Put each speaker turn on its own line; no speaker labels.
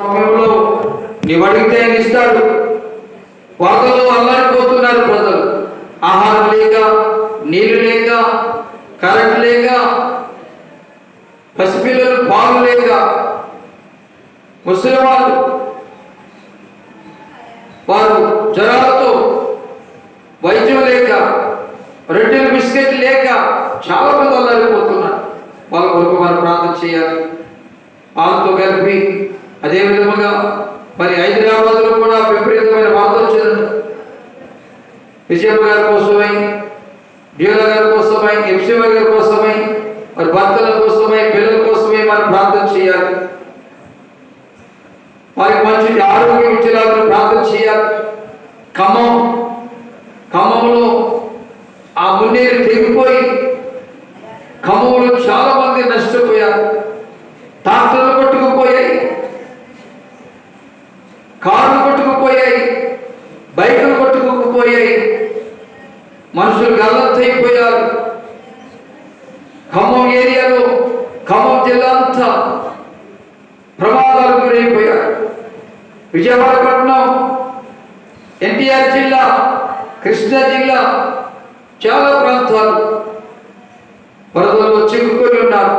సమయంలో నీవు అడిగితే ఆయన ఇస్తాడు. వరదలు అల్లాడిపోతున్నారు ప్రజలు. ఆహారం లేక నీళ్ళు లేక కరెంట్ లేక పసిపిల్లలు పాలు లేక ముసలి వాళ్ళు వారు జ్వరాలతో వైద్యం లేక రొట్టెలు బిస్కెట్ లేక చాలా మంది అల్లాడిపోతున్నారు. వాళ్ళ కొరకు వారు ప్రార్థన చేయాలి. వాళ్ళతో కలిపి అదే విధముగా మరి హైదరాబాద్లో కూడా విపరీతమైన వార్త వచ్చిందంట విజయమ్మ గారి కోసమై డ్యూల గారి కోసమై ఎంసీమ గారి కోసమై మరి భర్తల కోసమై పిల్లల కోసమే మనం ప్రార్థన చేయాలి. వారికి మంచి ఆరోగ్యం ఇచ్చేలాగా ప్రార్థన చేయాలి. ఖమ్మం ఖమ్మంలో ఆ మున్నేరు తెగిపోయి ఖమ్మంలో చాలా మంది నష్టపోయారు ట్రాక్టర్లు కొట్టుకుపోయాయి కార్లు కొట్టుకుపోయాయి బైకులు కొట్టుకుపోయాయి. మనుషులు గల్లంతైపోయారు ఖమ్మం ఏరియాలో ఖమ్మం జిల్లా అంతా ప్రమాదాలు గురైపోయారు విజయవాడ పట్టణం ఎన్టీఆర్ జిల్లా కృష్ణా జిల్లా చాలా ప్రాంతాలు వరదల్లో చిక్కుకొని ఉన్నారు.